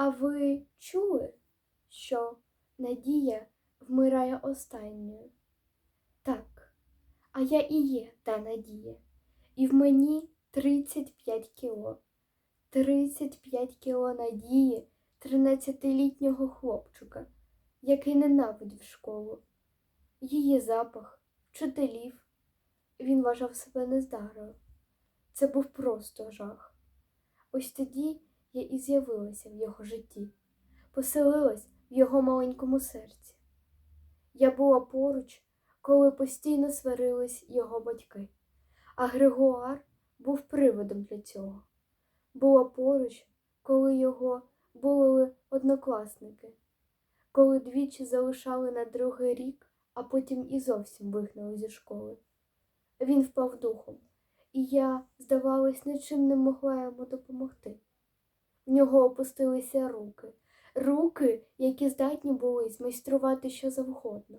А ви чули, що надія вмирає останньою? Так, а я і є та надія. І в мені 35 кіло. 35 кіло надії 13-літнього хлопчика, який ненавидів школу. Її запах, вчителів. Він вважав себе нездарою. Це був просто жах. Ось тоді я і з'явилася в його житті, поселилась в його маленькому серці. Я була поруч, коли постійно сварились його батьки, а Григуар був приводом для цього. Була поруч, коли його були однокласники, коли двічі залишали на другий рік, а потім і зовсім вигнали зі школи. Він впав духом, і я, здавалось, нічим не могла йому допомогти. В нього опустилися руки, руки, які здатні були змайструвати що завгодно.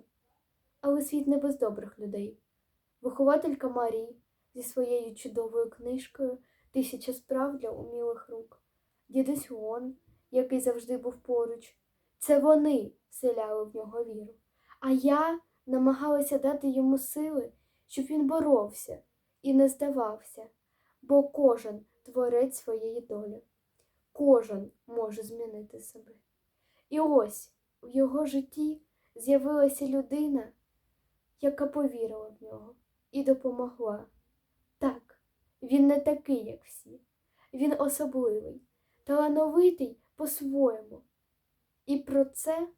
Але світ не без добрих людей. Вихователька Марії зі своєю чудовою книжкою Тисяча справ для умілих рук, дідусь Лон, який завжди був поруч. Це вони вселяли в нього віру. А я намагалася дати йому сили, щоб він боровся і не здавався, бо кожен творець своєї долі, кожен може змінити себе. І ось в його житті з'явилася людина, яка повірила в нього і допомогла. Так, він не такий, як всі. Він особливий, талановитий по-своєму. І про це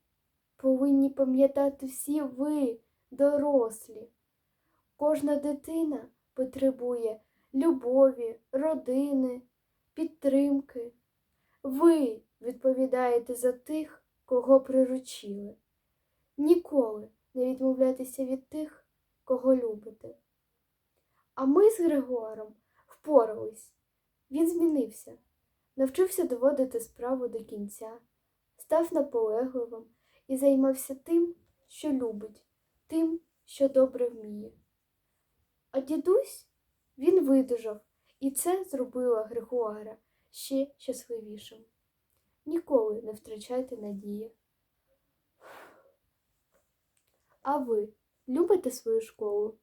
повинні пам'ятати всі ви, дорослі. Кожна дитина потребує любові, родини, підтримки. Відповідаєте за тих, кого приручили. Ніколи не відмовляйтеся від тих, кого любите. А ми з Григором впорались. Він змінився, навчився доводити справу до кінця, став наполегливим і займався тим, що любить, тим, що добре вміє. А дідусь він видужав, і це зробило Григуара ще щасливішим. Ніколи не втрачайте надії. А ви любите свою школу?